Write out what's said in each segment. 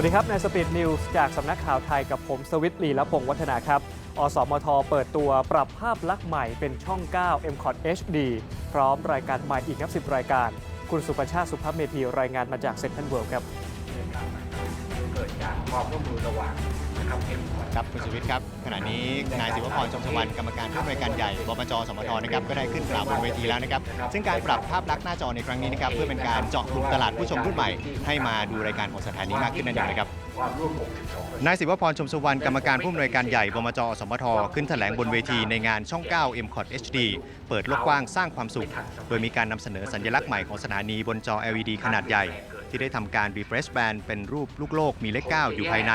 วัสดีครับ ในสปีดนิวส์จากสำนักข่าวไทยกับผม สวิตลีและพงศ์วัฒนาครับ อสมท เปิดตัวปรับภาพลักษณ์ใหม่เป็นช่อง 9 m c o t HD พร้อมรายการใหม่อีกนับ10 รายการ คุณสุประชาติสุภาพเมธีรายงานมาจากเซ็นทรัลเวิลด์ครับเกิดจากความร่วมมือระหว่าง ครับครับคุณสุวิทย์ครับขณะนี้นายศิวพรชมสวรรณกรรมการผู้อำนวยการใหญ่บมจสมทนะครับก็ได้ขึ้นกล่าวบนเวทีแล้วนะครับซึ่งการปรับภาพลักษณ์หน้าจอในครั้งนี้นะครับเพื่อเป็นการเจาะกลุ่มตลาดผู้ชมรุ่นใหม่ ให้มาดูรายการของสถานีมากขึ้นนั่นเองนะครับนายศิวพรชมสุวรรณกรรมการผู้อำนวยการใหญ่บมจสมทขึ้นแถลงบนเวทีในงานช่อง 9 m c o t HD เปิดโลกกว้างสร้างความสุข โดยมีการนำเสนอสัญลักษณ์ใหม่ของสถานีบนจอ LED ขนาดใหญ่ ที่ได้ทำการ refresh band เป็นรูปลูกโลกมีเลข 9 อยู่ภายใน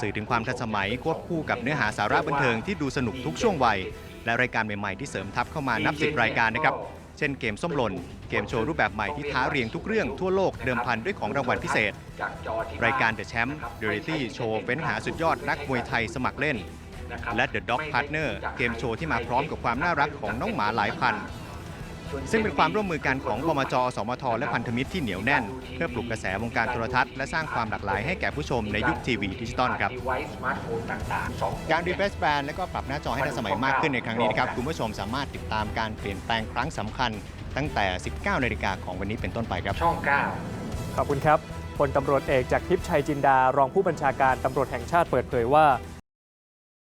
สื่อถึงความทันสมัยควบคู่กับเนื้อหาสาระบันเทิงที่ดูสนุกทุกช่วงวัย และรายการใหม่ ๆ ที่เสริมทับเข้ามานับสิบรายการนะครับ เช่นเกมส้มหล่น เกมโชว์รูปแบบใหม่ที่ท้าเรียงทุกเรื่องทั่วโลกเดิมพันด้วยของรางวัลพิเศษ รายการ The Champ d เ r ตี้โชว์เฟ้นหาสุดยอดนักมวยไทยสมัครเล่น และ The Dog Partner เกมโชว์ที่มาพร้อมกับความน่ารักของน้องหมาหลายพัน ซึ่งเป็นความร่วมมือกันของบมจสมท และพันธมิตรที่เหนียวแน่น เพื่อปลุกกระแสวงการโทรทัศน์และสร้างความหลากหลายให้แก่ผู้ชมในยุคทีวีดิจิตอลครับดีไวซ์สมาร์ทโฟนต่างๆสองการรีเฟรชแบนและก็ปรับหน้าจอให้ทันสมัยมากขึ้นในครั้งนี้นะครับคุณผู้ชมสามารถติดตามการเปลี่ยนแปลงครั้งสำคัญ ตั้งแต่ 19นาฬิกาของวันนี้เป็นต้นไปครับ ช่อง 9 ขอบคุณครับพลตำรวจเอกจากทิพย์ชัยจินดารองผู้บัญชาการตำรวจแห่งชาติเปิดเผยว่า